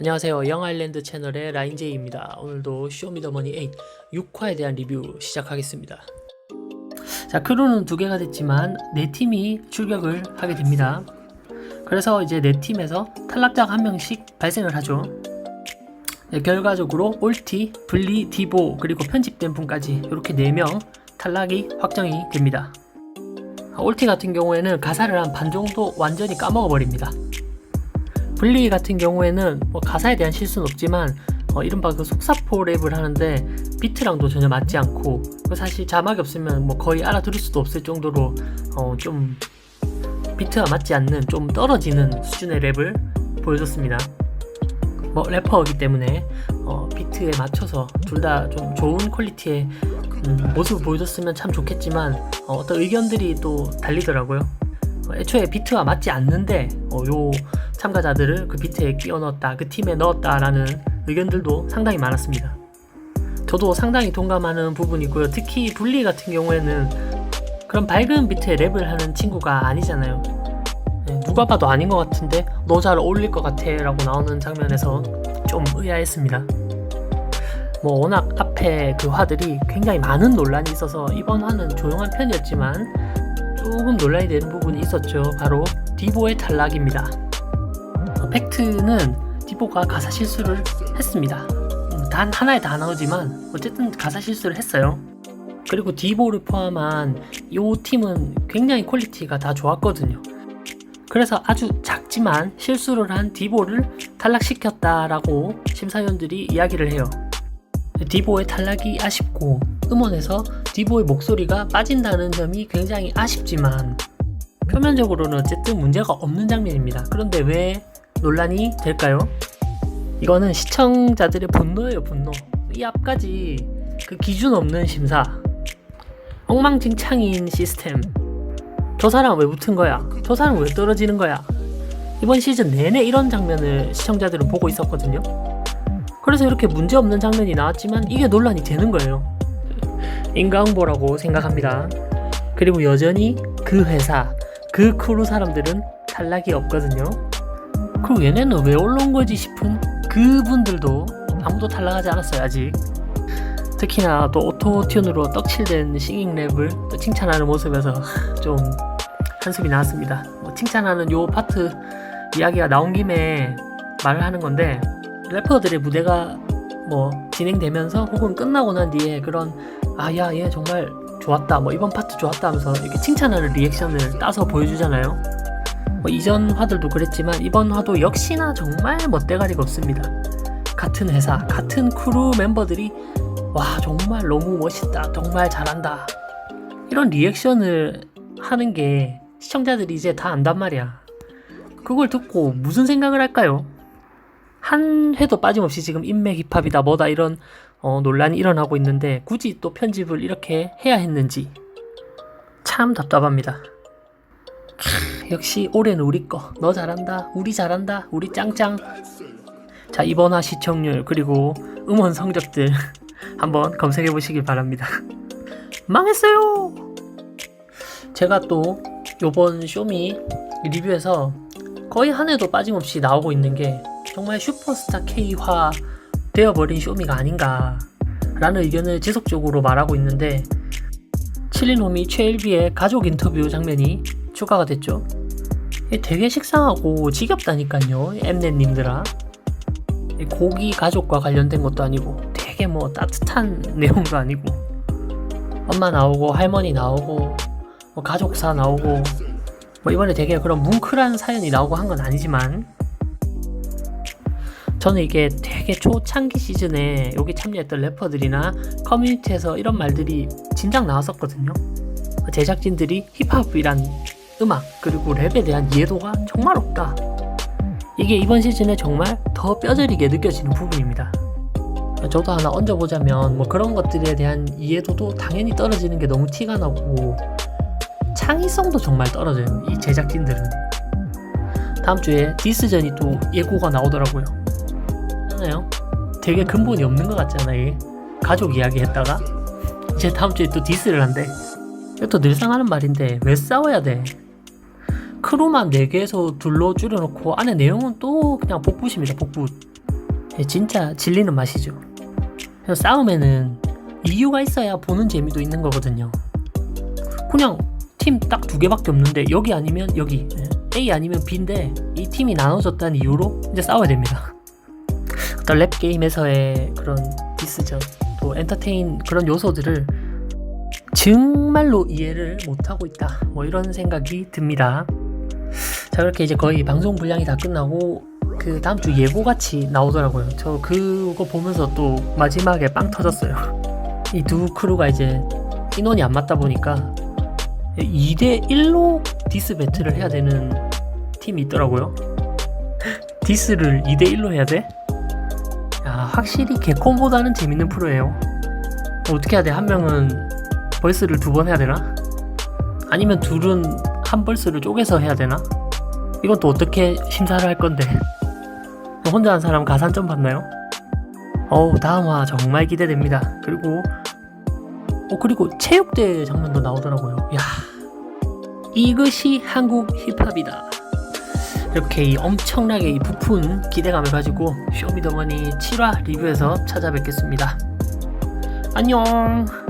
안녕하세요. 영아일랜드 채널의 라인제이입니다. 오늘도 쇼미더머니 8 6화에 대한 리뷰 시작하겠습니다. 자, 크루는 두 개가 됐지만 네 팀이 출격을 하게 됩니다. 그래서 이제 네 팀에서 탈락자가 한 명씩 발생을 하죠. 네, 결과적으로 올티, 블리, 디보 그리고 편집된 분까지 이렇게 4명 탈락이 확정이 됩니다. 아, 올티 같은 경우에는 가사를 한 반 정도 완전히 까먹어 버립니다. 블리 같은 경우에는 뭐 가사에 대한 실수는 없지만 어, 이른바 그 속사포 랩을 하는데 비트랑도 전혀 맞지 않고 그 사실 자막이 없으면 뭐 거의 알아들을 수도 없을 정도로 어, 좀 비트가 맞지 않는 좀 떨어지는 수준의 랩을 보여줬습니다. 뭐 래퍼이기 때문에 어, 비트에 맞춰서 둘 다 좀 좋은 퀄리티의 음, 모습을 보여줬으면 참 좋겠지만 어, 어떤 의견들이 또 달리더라고요. 어, 애초에 비트와 맞지 않는데 어, 요 참가자들을 그 비트에 끼워 넣었다, 그 팀에 넣었다라는 의견들도 상당히 많았습니다. 저도 상당히 동감하는 부분이고요. 특히 분리 같은 경우에는 그런 밝은 비트에 랩을 하는 친구가 아니잖아요. 네, 누가 봐도 아닌 것 같은데 너 잘 어울릴 것 같아 라고 나오는 장면에서 좀 의아했습니다. 뭐 워낙 앞에 그 화들이 굉장히 많은 논란이 있어서 이번 화는 조용한 편이었지만 조금 논란이 되는 부분이 있었죠. 바로 디보의 탈락입니다. 어, 팩트는 디보가 가사 실수를 했습니다. 음, 단 하나의 단어지만 어쨌든 가사 실수를 했어요. 그리고 디보를 포함한 이 팀은 굉장히 퀄리티가 다 좋았거든요. 그래서 아주 작지만 실수를 한 디보를 탈락시켰다라고 심사위원들이 이야기를 해요. 디보의 탈락이 아쉽고 음원에서 디보의 목소리가 빠진다는 점이 굉장히 아쉽지만 표면적으로는 어쨌든 문제가 없는 장면입니다. 그런데 왜 논란이 될까요? 이거는 시청자들의 분노예요, 분노. 이 앞까지 그 기준 없는 심사, 엉망진창인 시스템. 저 사람 왜 붙은 거야? 저 사람 왜 떨어지는 거야? 이번 시즌 내내 이런 장면을 시청자들은 보고 있었거든요. 그래서 이렇게 문제 없는 장면이 나왔지만 이게 논란이 되는 거예요. 인과응보라고 생각합니다. 그리고 여전히 그 회사, 그 크루 사람들은 탈락이 없거든요. 그리고 얘네는 왜 올라온 거지 싶은 그분들도 아무도 탈락하지 않았어요, 아직. 특히나 또 오토튠으로 떡칠된 싱잉 랩을 또 칭찬하는 모습에서 좀 한숨이 나왔습니다. 뭐 칭찬하는 요 파트 이야기가 나온 김에 말을 하는 건데 래퍼들의 무대가 뭐 진행되면서 혹은 끝나고 난 뒤에 그런 아 야 얘 정말 좋았다. 뭐 이번 파트 좋았다 하면서 이렇게 칭찬하는 리액션을 따서 보여주잖아요. 뭐 이전 화들도 그랬지만 이번 화도 역시나 정말 멋대가리가 없습니다. 같은 회사 같은 크루 멤버들이 와 정말 너무 멋있다. 정말 잘한다. 이런 리액션을 하는 게 시청자들이 이제 다 안단 말이야. 그걸 듣고 무슨 생각을 할까요? 한 회도 빠짐없이 지금 인맥 힙합이다 뭐다 이런 어, 논란이 일어나고 있는데 굳이 또 편집을 이렇게 해야 했는지 참 답답합니다. 캬, 역시 올해는 우리 거. 너 잘한다. 우리 잘한다. 우리 짱짱. 자 이번 화 시청률 그리고 음원 성적들 한번 검색해 보시길 바랍니다. 망했어요. 제가 또 요번 쇼미 리뷰에서 거의 한 해도 빠짐없이 나오고 있는 게 정말 슈퍼스타 K화 되어버린 쇼미가 아닌가 라는 의견을 지속적으로 말하고 있는데 칠리놈이 최일비의 가족 인터뷰 장면이 추가가 됐죠. 되게 식상하고 지겹다니까요, 엠넷님들아. 이 고기 가족과 관련된 것도 아니고 되게 뭐 따뜻한 내용도 아니고 엄마 나오고 할머니 나오고 뭐 가족사 나오고 뭐 이번에 되게 그런 뭉클한 사연이 나오고 한 건 아니지만 저는 이게 되게 초창기 시즌에 여기 참여했던 래퍼들이나 커뮤니티에서 이런 말들이 진작 나왔었거든요. 제작진들이 힙합이란 음악 그리고 랩에 대한 이해도가 정말 없다. 이게 이번 시즌에 정말 더 뼈저리게 느껴지는 부분입니다. 저도 하나 얹어보자면 뭐 그런 것들에 대한 이해도도 당연히 떨어지는 게 너무 티가 나고 창의성도 정말 떨어져요. 이 제작진들은. 다음 주에 디스전이 또 예고가 나오더라고요. 하나요? 되게 근본이 없는 것 같잖아요. 이게. 가족 이야기 했다가 이제 다음 주에 또 디스를 한대. 이것도 늘상 하는 말인데 왜 싸워야 돼? 크루만 4개에서 둘로 줄여놓고 안에 내용은 또 그냥 복붙입니다. 복붙. 예, 진짜 질리는 맛이죠. 싸움에는 이유가 있어야 보는 재미도 있는 거거든요. 그냥 팀 딱 두 개밖에 없는데 여기 아니면 여기 예, A 아니면 B인데 이 팀이 나눠졌다는 이유로 이제 싸워야 됩니다. 어떤 랩 게임에서의 그런 디스전 또 엔터테인 그런 요소들을 정말로 이해를 못하고 있다. 뭐 이런 생각이 듭니다. 자 그렇게 이제 거의 방송 분량이 다 끝나고 그 다음 주 예고 같이 나오더라고요. 저 그거 보면서 또 마지막에 빵 터졌어요. 이 두 크루가 이제 인원이 안 맞다 보니까 2대 1로 디스 배틀을 해야 되는 팀이 있더라고요. 디스를 2대 1로 해야 돼? 야, 확실히 개콘보다는 재밌는 프로예요. 어떻게 해야 돼? 한 명은 벌스를 두 번 해야 되나? 아니면 둘은 한 벌스를 쪼개서 해야 되나? 이건 또 어떻게 심사를 할 건데? 혼자 한 사람 가산점 받나요? 어우 다음화 정말 기대됩니다. 그리고 어 그리고 체육대회 장면도 나오더라고요. 야 이것이 한국 힙합이다. 이렇게 이 엄청나게 이 부푼 기대감을 가지고 쇼미더머니 7화 리뷰에서 찾아뵙겠습니다. 안녕.